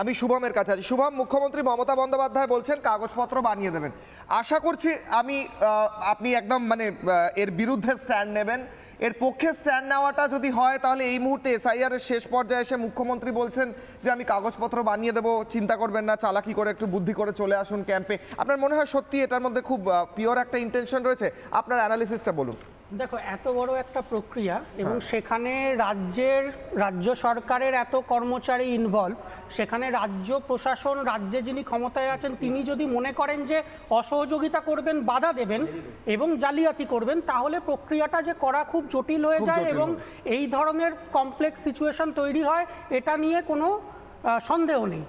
আমি শুভমের কাছে আছি। শুভম, মুখ্যমন্ত্রী মমতা বন্দ্যোপাধ্যায় বলছেন, কাগজপত্র বানিয়ে দেবেন। আশা করছি আমি আপনি একদম মানে এর বিরুদ্ধে স্ট্যান্ড নেবেন। এর পক্ষে স্ট্যান্ড নেওয়াটা যদি হয়, তাহলে এই মুহূর্তে এসআইআর এর শেষ পর্যায়ে এসে মুখ্যমন্ত্রী বলছেন যে, আমি কাগজপত্র বানিয়ে দেবো, চিন্তা করবেন না, চালাকি করে একটু বুদ্ধি করে চলে আসুন ক্যাম্পে আপনার মনে হয় সত্যি এটার মধ্যে খুব পিওর একটা ইন্টেনশন রয়েছে? আপনার অ্যানালিসিসটা বলুন। দেখো এত বড় একটা প্রক্রিয়া এবং সেখানে রাজ্যের রাজ্য সরকারের এত কর্মচারী ইনভলভ সেখানে রাজ্য প্রশাসন রাজ্যে যিনি ক্ষমতায় আছেন তিনি যদি মনে করেন যে অসহযোগিতা করবেন বাধা দেবেন এবং জালিয়াতি করবেন তাহলে প্রক্রিয়াটা যে করা খুব জটিল হয়ে যায় এবং এই ধরনের কমপ্লেক্স সিচুয়েশন তৈরি হয় এটা নিয়ে কোনো সন্দেহ নেই।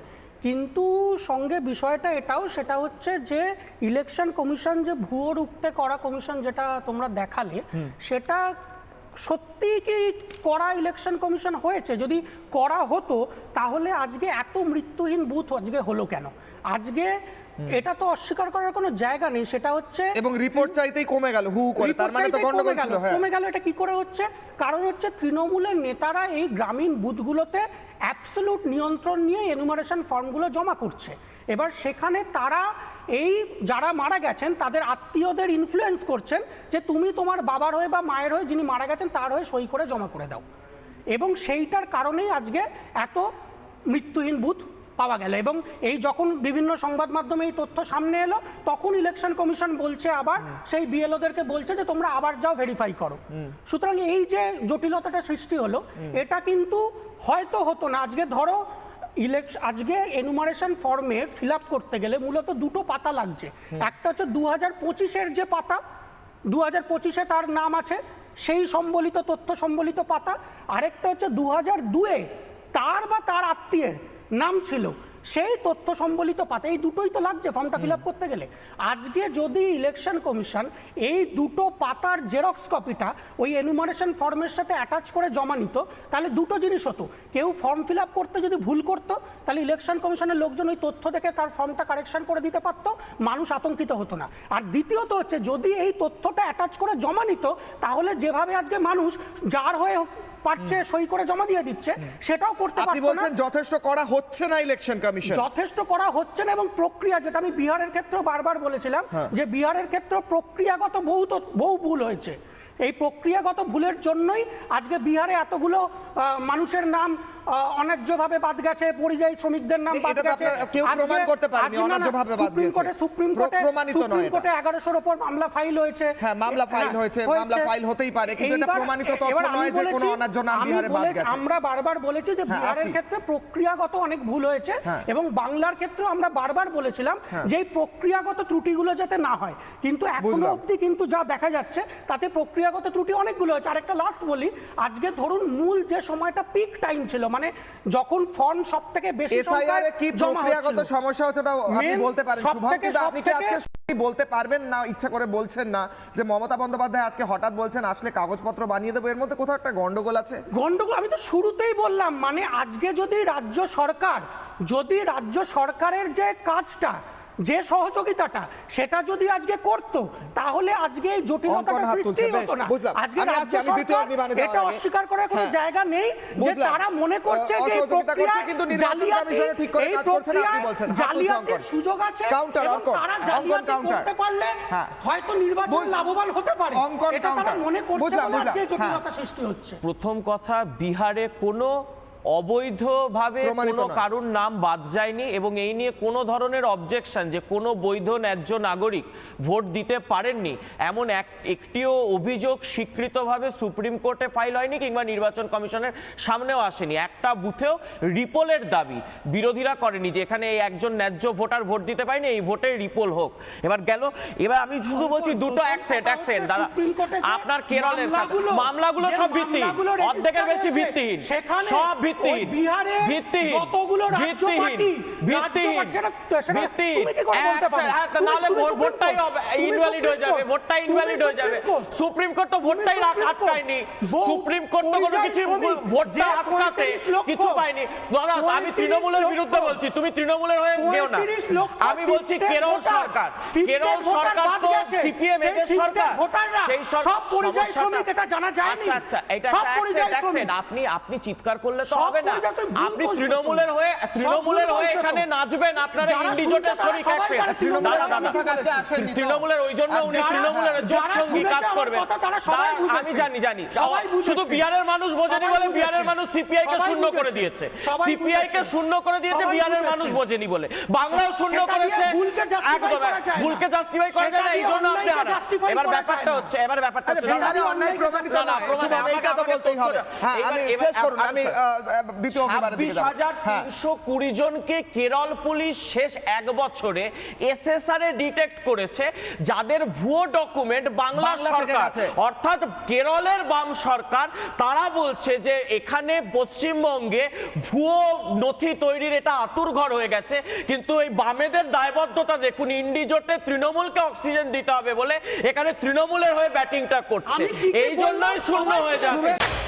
কিন্তু সঙ্গে বিষয়টা এটাও সেটা হচ্ছে যে ইলেকশন কমিশন যে ভুয়ো রুখতে করা কমিশন যেটা তোমরা দেখালে সেটা সত্যি কি করা ইলেকশন কমিশন হয়েছে? যদি করা হতো তাহলে আজকে এত মৃত্যুহীন বুথ আজকে হলো কেন? আজকে এটা তো অস্বীকার করার কোনো জায়গা নেই সেটা হচ্ছে এবং রিপোর্ট চাইতেই কমে গেল হু করে তার মানে তো গন্ডগোল ছিল হ্যাঁ। কমে গেল এটা কি করে হচ্ছে? কারণ হচ্ছে তৃণমূলের নেতারা এই গ্রামীণ বুথগুলোতে অ্যাবসলুট নিয়ন্ত্রণ নিয়ে এনুমারেশন ফর্মগুলো জমা করছে। এবার সেখানে তারা এই যারা মারা গেছেন তাদের আত্মীয়দের ইনফ্লুয়েন্স করছেন যে তুমি তোমার বাবার হয়ে বা মায়ের হয়ে যিনি মারা গেছেন তার হয়ে সই করে জমা করে দাও। এবং সেইটার কারণেই আজকে এত মৃত্যুহীন বুথ পাওয়া গেল। এবং এই যখন বিভিন্ন সংবাদ মাধ্যমে এই তথ্য সামনে এলো তখন ইলেকশন কমিশন বলছে আবার সেই বিএলওদেরকে বলছে যে তোমরা আবার যাও ভেরিফাই করো। সুতরাং এই যে জটিলতাটা সৃষ্টি হলো এটা কিন্তু হয়তো হতো না। আজকে ধরো ইলেকশন আজকে এনুমারেশন ফর্মে ফিল আপ করতে গেলে মূলত দুটো পাতা লাগছে। একটা হচ্ছে দু হাজার পঁচিশের যে পাতা দু হাজার পঁচিশে তার নাম আছে সেই সম্বলিত তথ্য সম্বলিত পাতা। আরেকটা হচ্ছে দু হাজার দুয়ে তার বা তার আত্মীয়ের নাম ছিল। সেই তথ্য সম্বলিত পাতা এই দুটোই তো লাগছে ফর্মটা ফিল আপ করতে গেলে। আজকে যদি ইলেকশন কমিশন এই দুটো পাতার জেরক্স কপিটা ওই এনুমারেশন ফর্মের সাথে অ্যাটাচ করে জমা নিত তাহলে দুটো জিনিস হতো। কেউ ফর্ম ফিল আপ করতে যদি ভুল করতো তাহলে ইলেকশন কমিশনের লোকজন ওই তথ্য দেখে তার ফর্মটা কারেকশন করে দিতে পারতো মানুষ আতঙ্কিত হতো না। আর দ্বিতীয়ত হচ্ছে যদি এই তথ্যটা অ্যাটাচ করে জমা নিত তাহলে যেভাবে আজকে মানুষ যার হয়ে পারছে সই করে জমা দিয়ে দিচ্ছে সেটাও করতে আপনি না। বলছেন যথেষ্ট করা হচ্ছে না ইলেকশন কমিশন যথেষ্ট করা হচ্ছে না এবং প্রক্রিয়া যেটা আমি বিহারের ক্ষেত্রে বারবার বলেছিলাম হ্যাঁ। যে বিহারের ক্ষেত্রে প্রক্রিয়াগত বহু তো- বহু ভুল হয়েছে। এই প্রক্রিয়াগত ভুলের জন্যই আজকে বিহারে এতগুলো আহ, মানুষের নাম অন্যায্যভাবে বাদ গেছে পরিযায়ী শ্রমিকদের নাম বাদ গেছে কেউ প্রমাণ করতে পারেনি, অন্যায্যভাবে বাদ সুপ্রিম। কোর্টে সুপ্রিম কোর্টে প্রমাণিত নয় সুপ্রিম। কোর্টে এগারোশোর ওপর মামলা ফাইল হয়েছে হ্যাঁ, মামলা ফাইল হয়েছে, মামলা ফাইল হতেই পারে, কিন্তু এটা প্রমাণিত তথ্য নয় যে কোনো অন্যায্য নাম বিহারে বাদ গেছে। আমরা বারবার বলেছি যে হ্যাঁ, বিহারের ক্ষেত্রে প্রক্রিয়াগত অনেক ভুল হয়েছে হ্যাঁ। এবং বাংলার ক্ষেত্রেও আমরা বারবার বলেছিলাম যে এই প্রক্রিয়াগত ত্রুটিগুলো যাতে না হয় কিন্তু এখনও। অবধি কিন্তু যা দেখা যাচ্ছে তাতে প্রক্রিয়াগত ত্রুটি অনেকগুলো হয়েছে আরেকটা লাস্ট বলি আজকে ধরুন মূল যে সময়টা পিক টাইম ছিল মানে যখন ফর্ম সব থেকে বেশি এসআইআর এ কি প্রক্রিয়াগত সমস্যা হচ্ছে আপনি বলতে পারেন। শুভম কিন্তু আপনি কি আজকে বলতে পারবেন না? ইচ্ছা করে বলছেন না যে মমতা বন্দ্যোপাধ্যায় আজকে হঠাৎ বলছেন আসলে কাগজপত্র বানিয়ে দেবো। এর মধ্যে কোথাও একটা গন্ডগোল আছে? গন্ডগোল আমি তো শুরুতেই বললাম মানে আজকে যদি রাজ্য সরকার যদি রাজ্য সরকারের যে কাজটা যে সহযোগিতাটা সেটা যদি আজকে করত তাহলে আজকে এই জটিলতাটা সৃষ্টি হতো না। আজকে এটা অস্বীকার করার কোনো হ্যাঁ, জায়গা নেই যে তারা মনে করছে যে এই প্রক্রিয়া কিন্তু নির্বাচন ঠিক করে কাজ করছে না, আপনি বলছেন। জালিয়াতির সুযোগ আছে এবং অঙ্কন, তারা অঙ্কন জালিয়াতি করতে পারলে হ্যাঁ। হয়তো নির্বাচন লাভবান হতে পারে। অঙ্কন এটা তারা মনে করছে আজকে বুঝলাম। হ্যাঁ। জটিলতা সৃষ্টি হচ্ছে। প্রথম কথা বিহারে কোনো অবৈধভাবে কোনো কারুর নাম বাদ যায়নি এবং এই নিয়ে কোনো ধরনের অবজেকশন যে কোনো বৈধ ন্যায্য নাগরিক ভোট দিতে পারেননি এমন এক একটিও অভিযোগ স্বীকৃতভাবে সুপ্রিম কোর্টে ফাইল হয়নি কিংবা নির্বাচন কমিশনের সামনেও আসেনি। একটা বুথেও রিপোলের দাবি বিরোধীরা করেনি যে এখানে এই একজন ন্যায্য ভোটার ভোট দিতে পারেনি এই ভোটে রিপোল হোক। এবার গেল এবার আমি শুধু বলছি দুটো এক সেট এক সেট দাদা। আপনার কেরলের মামলাগুলো- সব ভিত্তিহীন অর্ধেকের বেশি ভিত্তিহীন। সব ভিত্তিহীন ভিত্তিহীন যতগুলো ভিত্তিহীন ভিত্তিহীন ভিত্তিহীন নাহলে সুপ্রিম ভোটটাই কোর্ট, ইনভ্যালিড হয়ে যাবে কোর্ট, ইনভ্যালিড হয়ে যাবে। Supreme court. তো ভোটটাই আটকায়নি। সুপ্রিম কোর্ট তো কোনো কিছু ভোটটা আটকাতে কিছু পায়নি। দাদা আমি তৃণমূলের বিরুদ্ধে বলছি তুমি তৃণমূলের হয়ে গেও না। আমি বলছি কেরল সরকার কেরল সরকার তো সিপিএম এদের সরকার। সেই সর- সব পরিযায়ী সমস্যাটা- শ্রমিক, এটা জানা যায়নি। আচ্ছা আচ্ছা এটা। আপনি আপনি চিৎকার করলে তো হবে না। আপনি তৃণমূলের হয়ে তৃণমূলের হয়ে এখানে নাচবেন আপনারা ইন্ডিজোটের একসেন জানে তৃণমূলের ওই জন্য উনি তৃণমূলের যোগ সঙ্গী কাজ করবেন। আমি জানি জানি। শুধু বিহারের মানুষ বোঝেনি বলে বিহারের মানুষ সিপিআই কে শূন্য করে দিয়েছে। সিপিআই কে শূন্য করে দিয়েছে বিহারের মানুষ বোঝেনি বলে। বাংলাও শূন্য করেছে। একদম। ভুলকে জাস্টিফাই করা যায় না এই জন্য আপনি এবার ব্যাপারটা হচ্ছে এবার ব্যাপারটা আচ্ছা হচ্ছে অন্যায় প্রমাণিত না, এইটা তো বলতেই হবে। হ্যাঁ আমি শেষ করুন আমি দ্বিতীয় ছাব্বিশ হাজার তিনশো কুড়ি জনকে কেরল পুলিশ শেষ এক বছরে এসএসআর এ ডিটেক্ট করেছে যাদের ভুয়ো ডকুমেন্ট বাংলা সরকার। অর্থাৎ কেরলের বাম সরকার তারা বলছে যে এখানে পশ্চিমবঙ্গে ভুয়ো নথি তৈরির এটা আতুর ঘর হয়ে গেছে কিন্তু এই বামেদের দায়বদ্ধতা দেখুন ইন্ডিজোটে তৃণমূলকে অক্সিজেন দিতে হবে বলে এখানে তৃণমূলের হয়ে ব্যাটিংটা করছে। এই জন্যই? শূন্য হয়ে যাবে